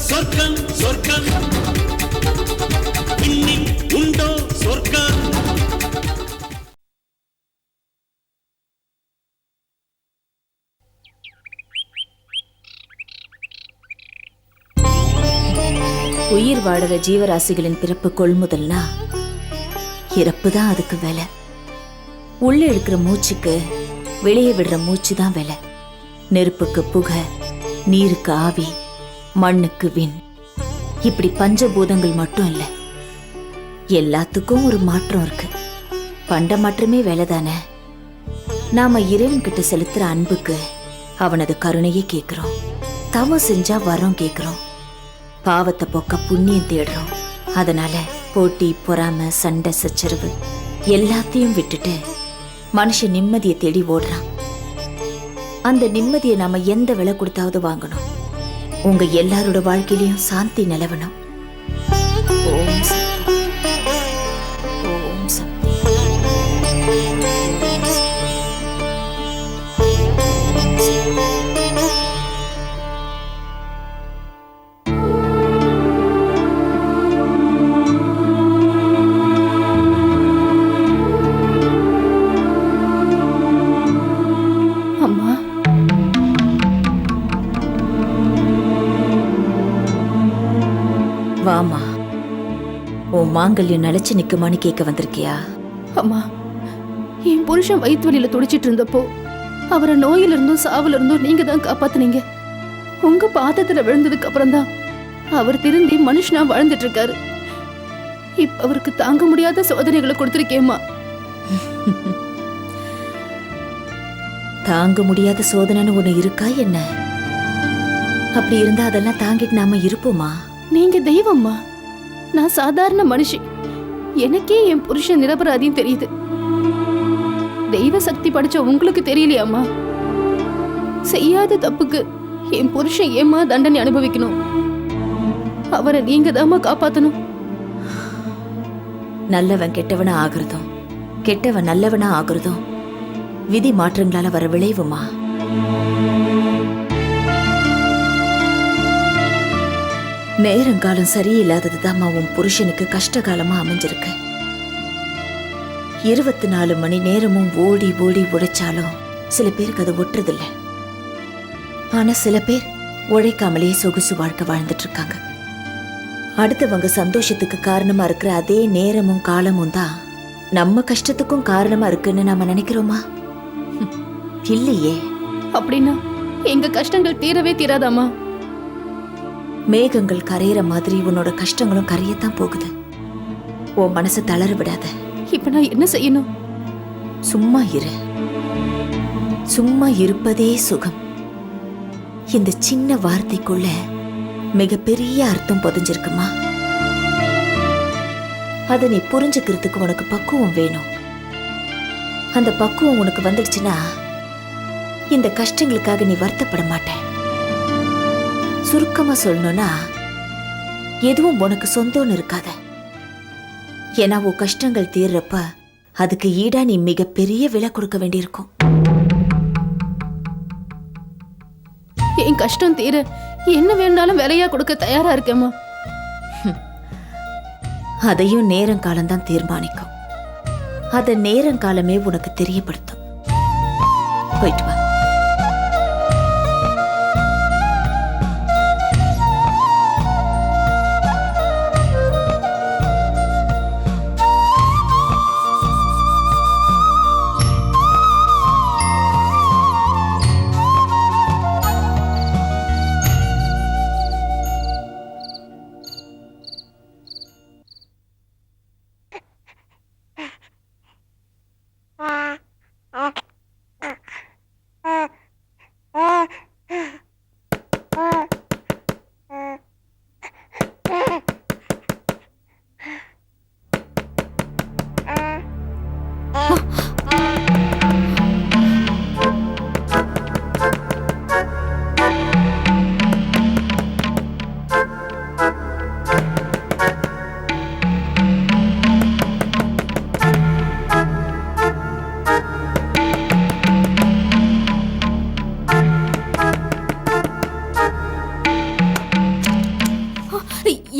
சொர்க்கம் சொர்க்கம் இன்னில் உண்டோ சொர்க்கம்? உயிர் வாழற ஜீவராசிகளின் பிறப்பு கொள்முதல்னா இறப்பு தான் அதுக்கு வேலை. உள்ள இருக்கிற மூச்சுக்கு வெளியே விடுற மூச்சு தான் விலை. நெருப்புக்கு புகை நீருக்கு ஆவி மண்ணுக்கு விண் இப்படி பஞ்சபூதங்கள் மட்டும் இல்லை. எல்லாத்துக்கும் ஒரு மாற்றம் இருக்கு. பண்ட மாற்றமே வேலை தானே நாம இறைவன்கிட்ட செலுத்துற அன்புக்கு அவனது கருணையை கேட்கிறோம் தவம் செஞ்சா வரம் கேக்குறோம். பாவத்தை போக்க புண்ணியம் தேடுறோம். அதனால போட்டி பொறாம சண்டை சச்சரவு எல்லாத்தையும் விட்டுட்டு மனுஷன் நிம்மதியை தேடி ஓடுறான். அந்த நிம்மதியை நாம எந்த விலை கொடுத்தாவது வாங்கணும். உங்க எல்லாரோட வாழ்க்கையிலையும் சாந்தி நிலவணும். வாமா. உன் மாங்கல்யம் நிலைச்சு நிக்குமான்னு கேட்க வந்திருக்கியா? அம்மா என் புருஷன் வயிற்று வலியில துடிச்சிட்டு இருந்தப்போ அவரை நோயில இருந்தும் சாவுல இருந்தும் நீங்க தான் காப்பாத்துனீங்க. உங்க பாதத்துல விழுந்ததுக்கு அப்புறம் தான் அவர் திரும்பி மனுஷனா வாழ்ந்துட்டு இருக்காரு இப்ப அவருக்கு தாங்க முடியாத சோதனைகளை கொடுத்திருக்கேம்மா. தாங்க முடியாத சோதனைன்னு ஒண்ணு இருக்கா என்ன? அப்படி இருந்தா அதெல்லாம் தாங்கிட்டு நாம இருப்போமா? நீங்க தெய்வம்மா. நான் சாதாரண மனுஷி. எனக்கே என் புருஷன் நிரபராதின்னு தெரியுது. தெய்வ சக்தி படிச்ச உங்களுக்கு தெரியலையாம்மா? செய்யாத தப்புக்கு என் புருஷன் ஏம்மா தண்டனை அனுபவிக்கணும்? அவரை நீங்க தாம்மா காப்பாத்தணும்? நல்லவன் கெட்டவனா ஆகுறதும் கெட்டவன் நல்லவனா ஆகுறதும் விதி மாற்றங்களால வர விளைவுமா? நேரங்காலம் சரியில்லாதது உன் புருஷனுக்கு கஷ்டகாலமா அமைஞ்சிருக்கு. இருபத்தி நாலு மணி நேரமும் ஓடி ஓடி உழைச்சாலும் சில பேருக்கு அது ஒட்டுறதில்ல. ஆனா சில பேர் உழைக்காமலேயே சொகுசு வாழ்க்கை வாழ்ந்துட்டு இருக்காங்க அடுத்தவங்க சந்தோஷத்துக்கு காரணமா இருக்கிற அதே நேரமும் காலமும் தான் நம்ம கஷ்டத்துக்கும் காரணமா இருக்குன்னு நாம நினைக்கிறோமா? இல்லையே. அப்படின்னா எங்க கஷ்டங்கள் தீரவே தீராதாம்மா? மேகங்கள் கரையிற மாதிரி உன்னோட கஷ்டங்களும் கரையத்தான் போகுது. உன் மனசை தளர விடாத. இப்ப நான் என்ன செய்யணும்? சும்மா இரு. சும்மா இருப்பதே சுகம். இந்த சின்ன வார்த்தைக்குள்ள மிகப்பெரிய அர்த்தம் புதைஞ்சிருக்குமா? அதை நீ புரிஞ்சுக்கிறதுக்கு உனக்கு பக்குவம் வேணும். அந்த பக்குவம் உனக்கு வந்துடுச்சுன்னா இந்த கஷ்டங்களுக்காக நீ வருத்தப்பட மாட்ட. சுருக்கமா சொல்லணும்னா எதுவும் உனக்கு சொந்தம்னு இருக்காத. ஏன்னா உன் கஷ்டங்கள் தீர்றப்ப அதுக்கு ஈடா நீ மிகப்பெரிய விலை கொடுக்க வேண்டியிருக்கும். என் கஷ்டம் தீர. என்ன வேணாலும் விலையா கொடுக்க தயாரா இருக்கேம்மா. அதையும் நேரங்காலம் தான் தீர்மானிக்கும். அத நேரங்காலமே உனக்கு தெரியப்படுத்தும். போயிட்டு வா.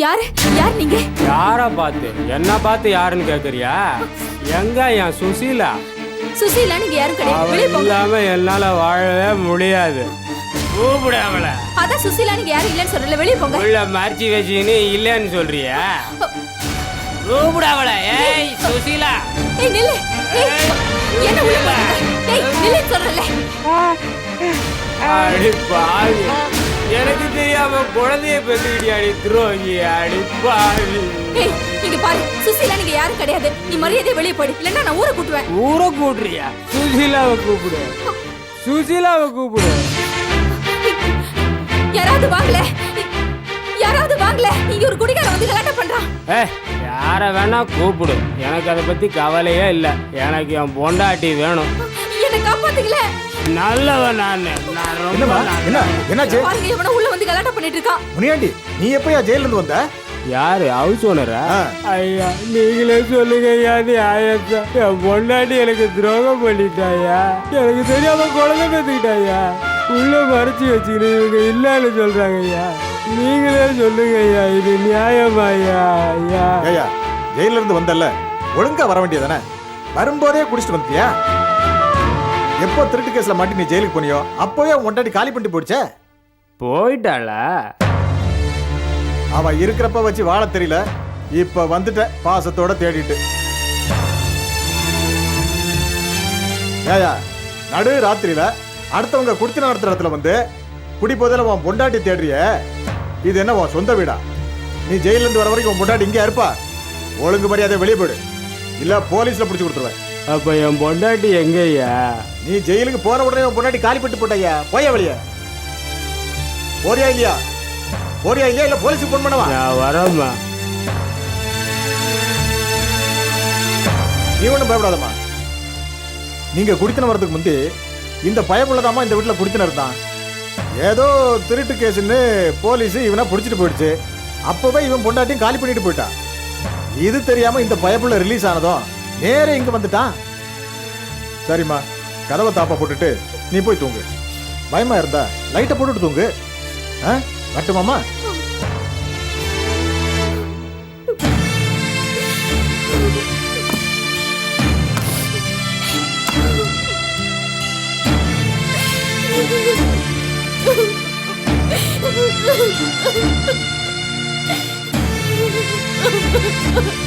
நீங்க? யார பார்த்து? என்ன பார்த்து யாருன்னு கேக்குறியா? எங்க என் சுசீலா? சுசீலா நீங்க யாரும் கிடையாது. போங்க. இல்லாம என்னால வாழவே முடியாது. கூப்பிடு அவளை. அதான் சுசீலா நீங்க யாரும் இல்லைன்னு சொல்லல. வெளியே போங்க. உள்ள மறைச்சி வச்சுன்னு இல்லைன்னு சொல்றியா? கூப்பிடு அவளை. ஏய் சுசீலா. ஏய் நில்லு. ஏய், என்ன உள்ள போறீங்க? ஏய் நில்லு சொல்றல அடி பாவி. எனக்கு தெரியாம குழந்தைய பெற்றுக்கிட்டியா அடி துரோகி அடி பாவி. ஏய் இங்க பாரு சுசீலா நீங்க யாரும் கிடையாது. நீ மரியாதையா வெளியே போடு. இல்லன்னா நான் ஊரை கூட்டுவேன். ஊரை கூட்டுறியா? சுசீலாவை கூப்பிடு. சுசீலாவை கூப்பிடு. யாராவது வாங்கல. யாராவது வாங்கல. இங்க ஒரு குடிகாரன் வந்து கலாட்டம் பண்றான். ஏ யார வேணா கூப்பிடு. எனக்கு அதை பத்தி கவலையே இல்லை. எனக்கு என் பொண்டாட்டி வேணும். என்ன காப்பாத்துக்கல நல்லவன் நான். நான் ரொம்ப என்னம்மா? நல்லவன். என்ன? என்னாச்சு? பாருங்க எவனோ உள்ள வந்து கலாட்டம் பண்ணிட்டு இருக்கான் முனியாண்டி நீ எப்பயா ஜெயில இருந்து வந்த? யாரு? ஹவுஸ் ஓனரா ஆ. ஐயா நீங்களே சொல்லுங்க ஐயா நீ ஆயத்தா என் பொண்டாட்டி எனக்கு துரோகம் பண்ணிட்டாயா எனக்கு தெரியாம குழந்தை பெற்றுக்கிட்டாயா உள்ள மறைச்சு வச்சுக்கிட்டு இவங்க இல்லைன்னு சொல்றாங்க ஐயா. நீங்களே சொல்லுங்க ஐயா. இது நியாயமா ஐயா? ஐயா. ஏயா ஜெயில இருந்து வந்தல்ல. ஒழுங்கா வர வேண்டியதானே வரும்போதே குடிச்சிட்டு வந்துட்டியா? எப்போ திருட்டு கேஸ்ல மாட்டி நீ ஜெயிலுக்கு போனியோ? அப்போவே உன் பொண்டாட்டி காலி பண்ணிட்டு போயிடுச்சே. போயிட்டாளா? அவ இருக்கிறப்ப வச்சு வாழ தெரியல. இப்ப வந்துட்ட பாசத்தோட தேடிட்டு. ஏயா நடு ராத்திரியில அடுத்தவங்க குடித்து நடத்துற இடத்துல வந்து குடி போதில உன் பொண்டாட்டி தேடுறிய. இது என்ன உன் சொந்த வீடா? நீ ஜெயில இருந்து வர வரைக்கும் உன் பொண்டாட்டி இங்கே இருப்பா? ஒழுங்கு மரியாதை வெளியே போயிடு. இல்ல போலீஸ்ல பிடிச்சு கொடுத்துருவேன். அப்ப என் பொண்டாட்டி எங்க ஐயா நீ ஜெயிலுக்கு போன உடனே பொண்டாட்டி காலி பண்ணிட்டு போட்டய்யா போயா வெளியே? போறியா இல்லையா? போறியா இல்லையா? இல்ல போலீஸுக்கு போன் பண்ணவா? நான் வரேம்மா. நீ ஒன்றும் பயப்படாதம்மா. நீங்க குடித்தன வரதுக்கு முந்தி இந்த பயமுள்ளதாம்மா இந்த வீட்டில் குடித்தனர் தான். ஏதோ திருட்டு கேஸ்ன்னு போலீஸ் இவனை பிடிச்சிட்டு போயிடுச்சு. அப்பவே இவன் பொண்டாட்டியும் காலி பண்ணிட்டு போயிட்டான் இது தெரியாம இந்த பயப்புள்ள ரிலீஸ் ஆனதும் நேரே இங்க வந்துட்டான். சரிம்மா. கதவை தாப்பா போட்டுட்டு நீ போய் தூங்கு. பயமா இருந்தா லைட்டை போட்டுட்டு தூங்கு. ஆ? கட்டுமாமா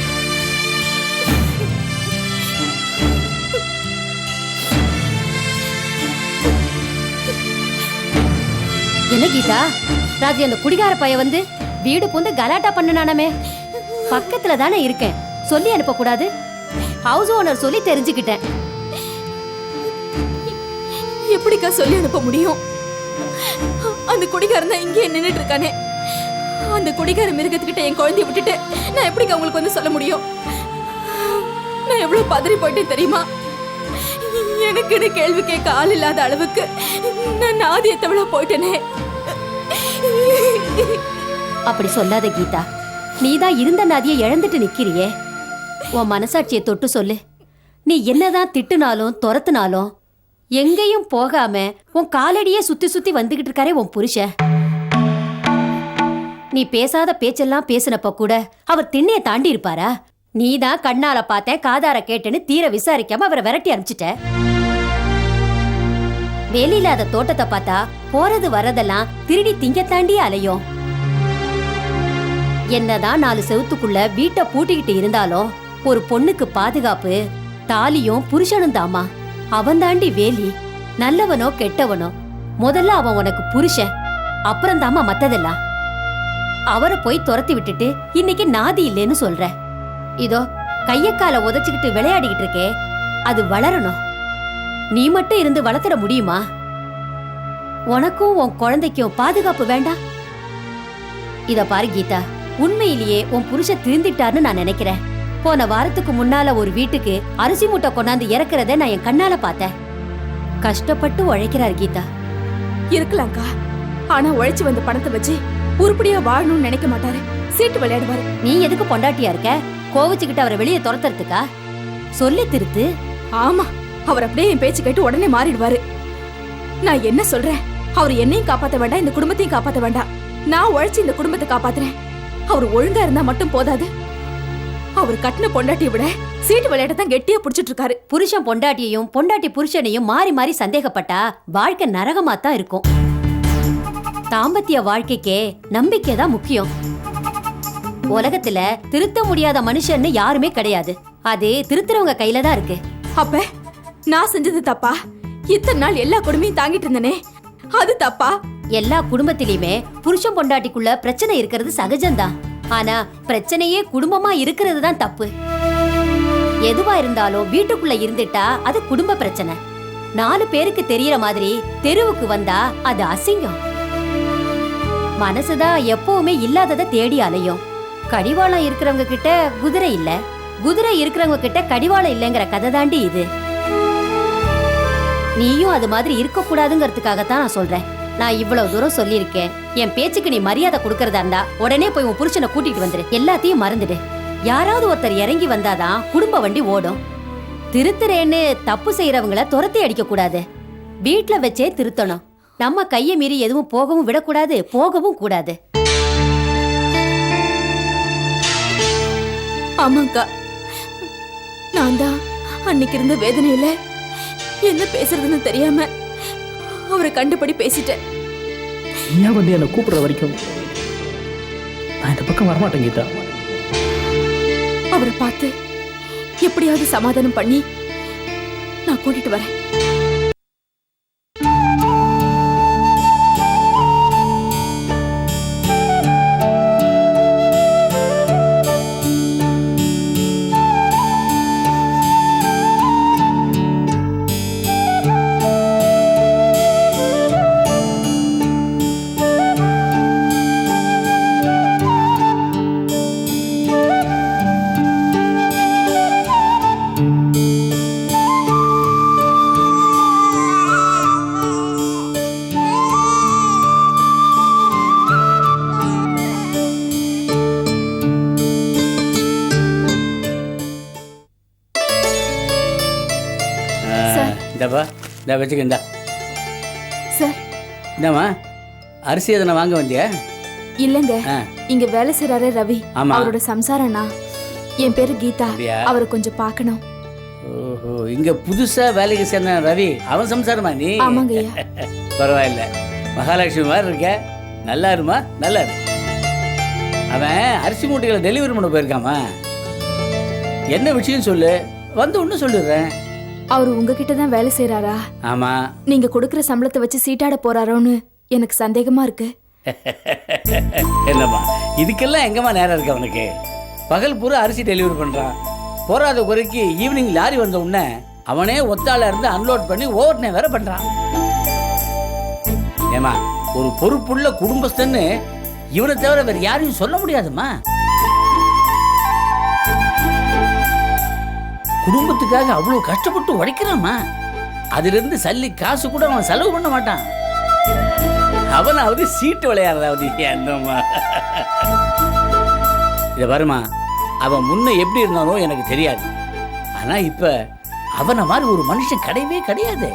என்ன கீதா? ராஜி அந்த குடிகார பைய வந்து வீடு புந்து கலாட்டா பண்ணனானமே. பக்கத்துல தானே இருக்கேன். சொல்லி அனுப்ப கூடாது. ஹவுஸ் ஓனர் சொல்லி தெரிஞ்சுக்கிட்டேன். எப்படிக்கா சொல்லி அனுப்ப முடியும்? அந்த குடிகாரன் தான் இங்கே நின்றுட்டு இருக்கானே. அந்த குடிகார மிருகத்துக்கிட்ட என் குழந்தைய விட்டுட்டு நான் எப்படிக்கா உங்களுக்கு வந்து சொல்ல முடியும்? நான் எவ்வளவு பதறி போயிட்டேன் தெரியுமா? எனக்குன்னு கேள்வி கேட்க ஆள் இல்லாத அளவுக்கு நான் நாதியத்தவளா போயிட்டேனே. அப்படி சொல்லாத கீதா. நீதான் இருந்த நதியை இழந்துட்டு நிக்கிறியே. உன் மனசாட்சியை தொட்டு சொல்லு. நீ என்னதான் திட்டுனாலும் துரத்துனாலும் எங்கேயும் போகாம உன் காலடியே சுத்தி சுத்தி வந்துகிட்டு இருக்காரே உன் புருஷன். நீ பேசாத பேச்செல்லாம் பேசினப்ப கூட அவர் திண்ணைய தாண்டி இருப்பாரா? நீதான் கண்ணால பார்த்தேன் காதார கேட்டேன்னு தீர விசாரிக்காம அவரை விரட்டி அனுப்பிச்சிட்ட. வேலியில்லாத தோட்டத்தை பார்த்தா போறது வரதெல்லாம் திருடி திங்க தாண்டி அலையும். என்னதான் நாலு செவுத்துக்குள்ள வீட்டை பூட்டிக்கிட்டு இருந்தாலும் ஒரு பொண்ணுக்கு பாதுகாப்பு தாலியும் புருஷனும் தாமா அவன் தாண்டி வேலி நல்லவனோ கெட்டவனோ முதல்ல அவன் உனக்கு புருஷன் அப்புறம் தாமா மத்ததெல்லாம். அவரை போய் துரத்தி விட்டுட்டு இன்னைக்கு நாதி இல்லைன்னு சொல்ற. இதோ கையக்கால உதச்சுக்கிட்டு விளையாடிக்கிட்டு இருக்கே அது வளரணும். நீ மட்டும் இருந்து வளர்த்துட முடியுமா? உனக்கும் உன் குழந்தைக்கும் பாதுகாப்பு வேண்டாம் இத பாரு கீதா உண்மையிலேயே உன் புருஷன் திருந்திட்டார்னு நான் நினைக்கிறேன். போன வாரத்துக்கு முன்னால ஒரு வீட்டுக்கு அரிசி மூட்டை கொண்டாந்து இறக்குறத நான் என் கண்ணால பார்த்தேன். கஷ்டப்பட்டு உழைக்கிறார் கீதா. இருக்கலாம்க்கா. ஆனா உழைச்சு வந்த பணத்தை வச்சு உருப்படியா வாழணும்னு நினைக்க மாட்டாரு. சீட்டு விளையாடுவாரு. நீ எதுக்கு பொண்டாட்டியா இருக்க? கோவிச்சுக்கிட்டு அவரை வெளியே துரத்துறதுக்கா? சொல்லி திருத்து. ஆமா. அவர் அப்படியே என் பேச்சு கேட்டு உடனே மாறிடுவாரு. நான் என்ன சொல்றேன்? அவர் என்னையும் காப்பாத்த வேண்டாம் இந்த குடும்பத்தையும் காப்பாத்த வேண்டாம். நான் உழைச்சு இந்த குடும்பத்தை காப்பாத்துறேன். அவர் ஒழுங்கா இருந்தா மட்டும் போதாது. அவர் கட்டின பொண்டாட்டியை விட சீட்டு விளையாட்ட தான் கெட்டியா புடிச்சிட்டு இருக்காரு. புருஷன் பொண்டாட்டியையும் பொண்டாட்டி புருஷனையும் மாறி மாறி சந்தேகப்பட்டா வாழ்க்கை நரகமா தான் இருக்கும். தாம்பத்திய வாழ்க்கைக்கே நம்பிக்கை தான் முக்கியம். உலகத்துல திருத்த முடியாத மனுஷன்னு யாருமே கிடையாது. அது திருத்துறவங்க கையில தான் இருக்கு. அப்ப நான் செஞ்சது தப்பா? இத்தனை நாள் எல்லா கொடுமையும் தாங்கிட்டு இருந்தனே. அது தப்பா? எல்லா குடும்பத்திலயுமே புருஷன் பொண்டாட்டிக்குள்ள பிரச்சனை இருக்கிறது சகஜம்தான். ஆனா பிரச்சனையே குடும்பமா இருக்கிறது தான் தப்பு. எதுவா இருந்தாலும் வீட்டுக்குள்ள இருந்துட்டா அது குடும்ப பிரச்சனை. நாலு பேருக்கு தெரியற மாதிரி தெருவுக்கு வந்தா அது அசிங்கம். மனசுதான் எப்பவுமே இல்லாததை தேடி அலையும். கடிவாளம் இருக்கிறவங்க கிட்ட குதிரை இல்ல. குதிரை இருக்கிறவங்க கிட்ட கடிவாளம் இல்லைங்கிற கதை தாண்டி இது. நீயும் அது மாதிரி இருக்கக்கூடாதுங்கிறதுக்காக தான் நான் சொல்றேன். நான் இவ்வளவு தூரம் சொல்லியிருக்கேன். என் பேச்சுக்கு நீ மரியாதை கொடுக்கறதா இருந்தா உடனே போய் உன் புருஷனை கூட்டிட்டு வந்துரு. எல்லாத்தையும் மறந்துடு. யாராவது ஒருத்தர் இறங்கி வந்தாதான் குடும்ப வண்டி ஓடும். திருத்துறேன்னு தப்பு செய்யறவங்கள துரத்தி அடிக்க கூடாது வீட்ல வச்சே திருத்தணும். நம்ம கையை மீறி எதுவும் போகவும் விடக்கூடாது போகவும் கூடாது. ஆமாக்கா நான் தான் அன்னைக்கு இருந்த வேதனையில என்ன பேசுறதுன்னு தெரியாம அவரை கண்டுபடி பேசிட்டேன். ஏன் வந்து என்னை கூப்பிடுற வரைக்கும் நான் இந்த பக்கம் வரமாட்டேன் கீதா. அவரை பார்த்து எப்படியாவது சமாதானம் பண்ணி நான் கூட்டிட்டு வரேன். இந்த வச்சுக்க இந்தா. சார். இந்தாம்மா. அரிசி எதனா வாங்க வந்தியா? இல்லங்க. ஆ. இங்க வேலை செய்யறாரு ரவி. ஆமா. அவரோட சம்சாரம்னா என் பேரு கீதா. அப்படியா? அவரை கொஞ்சம் பார்க்கணும். ஓஹோ. இங்க புதுசா வேலைக்கு சேர்ந்த ரவி. அவன் சம்சாரமா நீ? ஆமாங்கய்யா பரவாயில்ல. மகாலட்சுமி மாதிரி இருக்க. நல்லா இருமா? நல்லா இரு. அவன் அரிசி மூட்டைகளை டெலிவரி பண்ண போயிருக்காமா? என்ன விஷயம் சொல்லு. வந்து ஒன்று சொல்லிடுறேன். அவர் உங்ககிட்ட தான் வேலை செய்யறாரா ஆமா. நீங்க கொடுக்கற சம்பளத்தை வச்சு சீட்டாட போறாரோன்னு எனக்கு சந்தேகமா இருக்கு. என்னம்மா இதுக்கெல்லாம் எங்கம்மா நேரம் இருக்கு அவனுக்கு? பகல் பூரா அரிசி டெலிவரி பண்றான். போராத குறைக்கு ஈவினிங் லாரி வந்த உடனே அவனே ஒத்தாள இருந்து அன்லோட் பண்ணி ஓவர் வேற பண்றான். ஏமா ஒரு பொறுப்புள்ள குடும்பஸ்தன்னு இவனை தவிர வேற யாரையும் சொல்ல முடியாதும்மா. குடும்பத்துக்காக அவ்வளோ கஷ்டப்பட்டு உழைக்கிறாமா அதிலிருந்து சல்லி காசு கூட அவன் செலவு பண்ண மாட்டான். அவனாவது சீட்டு விளையாடுறதாவது என்னம்மா. இதை பாருமா அவன் முன்ன எப்படி இருந்தானோ எனக்கு தெரியாது. ஆனால் இப்போ அவனை மாதிரி ஒரு மனுஷன் கிடையவே கிடையாது.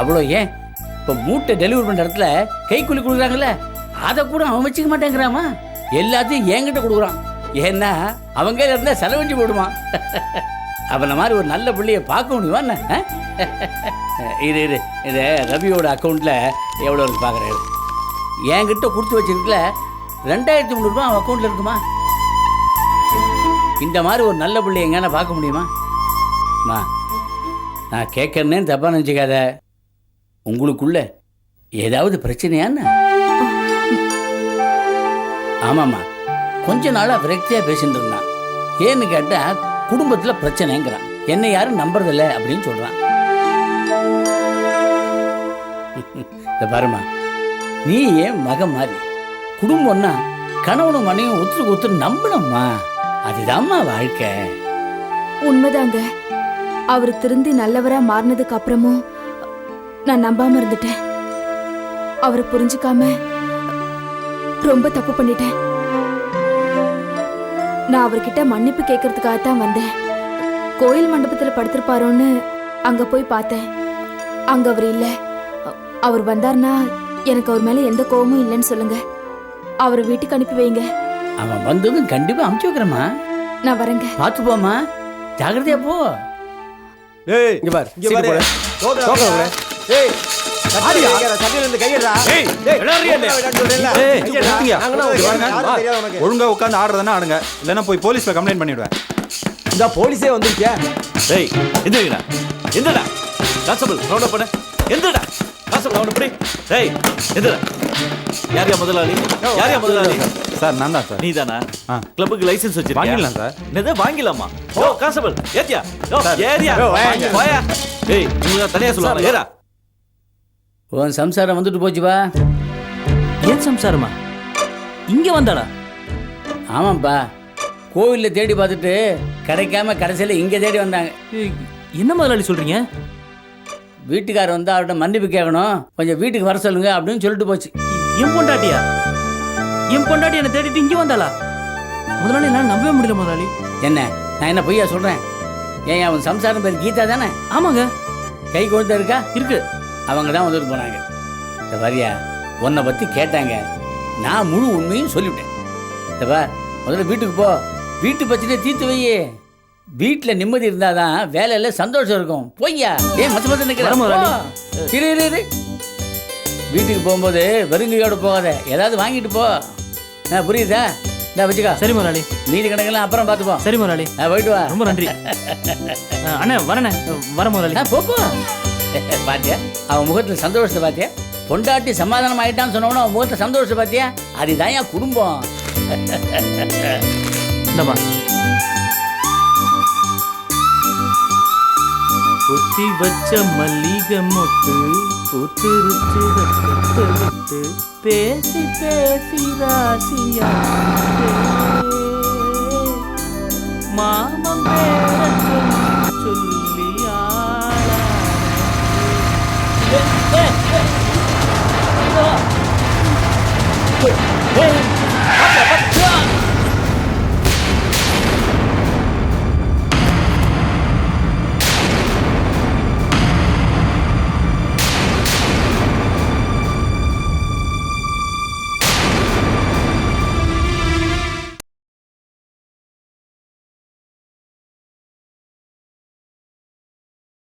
அவ்வளோ ஏன்? இப்போ மூட்டை டெலிவரி பண்ணுற இடத்துல கைக்கூலி கொடுக்குறாங்கல்ல அதை கூட அவன் வச்சுக்க மாட்டேங்கிறாமா? எல்லாத்தையும் என்கிட்ட கொடுக்குறான். ஏன்னா அவன் இருந்தால் இருந்தா செலவழிஞ்சு போடுவான் அவனை மாதிரி ஒரு நல்ல பிள்ளைய பார்க்க முடியுமா என்ன? ஆ? இது இது இது ரவியோட அக்கௌண்ட்டில் எவ்வளோ இருக்கு பார்க்குறேன் என்கிட்ட கொடுத்து வச்சிருக்கல ரெண்டாயிரத்தி முந்நூறுபா அவன் அக்கௌண்ட்டில் இருக்குமா? இந்த மாதிரி ஒரு நல்ல பிள்ளை எங்கன்னா பார்க்க முடியுமா? மா நான் கேட்கறேன்னு தப்பா நினச்சிக்காத. உங்களுக்குள்ள ஏதாவது பிரச்சனையான்னு ஆமாம்மா. கொஞ்ச நாளாக விரக்தியாக பேசிட்டு இருந்தான். ஏன்னு கேட்டால் குடும்பத்துல பிரச்சனைங்கிறான். என்னை யாரும் நம்புறதில்ல அப்படின்னு சொல்றான். இந்த பாருமா. நீ ஏன் மகன் மாதிரி? குடும்பம்னா கணவனும் மனையும் ஒருத்தருக்கு ஒத்துரு நம்பணும்மா அதுதான்மா வாழ்க்கை. உண்மைதாங்க. அவர் திருந்தி நல்லவரா மாறினதுக்கு அப்புறமும் நான் நம்பாம இருந்துட்டேன். அவரை புரிஞ்சுக்காம ரொம்ப தப்பு பண்ணிட்டேன். நான் அவர்கிட்ட மன்னிப்பு கேட்கறதுக்காக தான் வந்தேன். கோயில் மண்டபத்துல படுத்திருப்பாரோன்னு அங்க போய் பார்த்தேன். அங்க அவர் இல்ல. அவர் வந்தார்னா எனக்கு அவர் மேல எந்த கோவமும் இல்லைன்னு சொல்லுங்க. அவரை வீட்டுக்கு அனுப்பி வைங்க. அவன் வந்ததும் கண்டிப்பா அமுச்சு வைக்கிறேம்மா. நான் வரேங்க. பார்த்து போம்மா. ஜாக்கிரதையா போ. ஏய் இங்க பாரு. இங்க பாரு. ஏய் ஒழுங்கா உட்காந்து ஆடுறதுன்னா ஆடுங்க. இல்லைன்னா போய் போலீஸ்ல கம்ப்ளைண்ட் பண்ணிடுவேன். இந்த போலீஸே வந்திருக்கே டேய் எந்திரடா. எந்திரடா. கான்ஸ்டபிள் ரவுண்ட் பண்ணு. எந்திரடா. கான்ஸ்டபிள் ரவுண்ட் பண்ணி. டேய் எந்திரடா. யார் யா முதலாளி? யார் யா முதலாளி? சார் நான் தான் சார். நீதானா? ஆ. கிளப்புக்கு லைசென்ஸ் வச்சிருக்கியா? வாங்கிடலாம் சார். என்னது வாங்கிடலாமா? ஓ. கான்ஸ்டபிள் ஏத்தியா. ஏரியா. போயா? டேய் உங்களுக்கு தனியா சொல்லுவாங்க ஏறா. உன் சம்சாரம் வந்துட்டு போச்சுப்பா ஏன் சம்சாரமா? இங்க வந்தாளா? ஆமாப்பா கோவிலில் தேடி பார்த்துட்டு கிடைக்காம கடைசியில் இங்கே தேடி வந்தாங்க. என்ன முதலாளி சொல்றீங்க? வீட்டுக்காரர் வந்து அவர்கிட்ட மன்னிப்பு கேட்கணும். கொஞ்சம் வீட்டுக்கு வர சொல்லுங்க அப்படின்னு சொல்லிட்டு போச்சு. என் பொண்டாட்டியா? என் பொண்டாட்டி என்னை தேடிட்டு இங்க வந்தாளா? முதலாளி என்னால நம்பவே முடியல முதலாளி. என்ன? நான் என்ன பொய்யா சொல்கிறேன் ஏன் அவன் சம்சாரம் பேர் கீதா தானே? ஆமாங்க. கை குழந்தை இருக்கா? இருக்கு. அவங்க தான் வந்துட்டு போனாங்க இந்த வரியா உன்னை பற்றி கேட்டாங்க. நான் முழு உண்மையும் சொல்லிவிட்டேன். இந்த பார் முதல்ல வீட்டுக்கு போ. வீட்டு பிரச்சனையை தீர்த்து வையே வீட்டில் நிம்மதி இருந்தால் தான் வேலையில் சந்தோஷம் இருக்கும். பொய்யா. ஏன் மத்த மத்த நிற்கிற வரேன் முதலாளி. இரு இரு இரு. வீட்டுக்கு போகும்போது வெறுங்கையோடு போகாத. ஏதாவது வாங்கிட்டு போ. ஆ புரியுதா? இந்த வச்சுக்கா. சரி முதலாளி. மீதி கணக்கெல்லாம் அப்புறம் பார்த்துப்போம். சரி ஆ போயிட்டு வா. ரொம்ப நன்றி. அண்ணே வரண்ணே. வர போ போ. பாத்தியா? அவன் முகத்துல சந்தோஷத்தை பாத்தியா? பொண்டாட்டி சமாதானம் ஆயிட்டான்னு சொன்னவன அவன் முகத்துல சந்தோஷத்தை பாத்தியா? அதுதான் என் குடும்பம். இந்தமா கொத்தி வச்ச மல்லிகை மொட்டு கொத்துருச்சு ரத்தத்தை விட்டு பேசி பேசி ராசியா மாமம் பே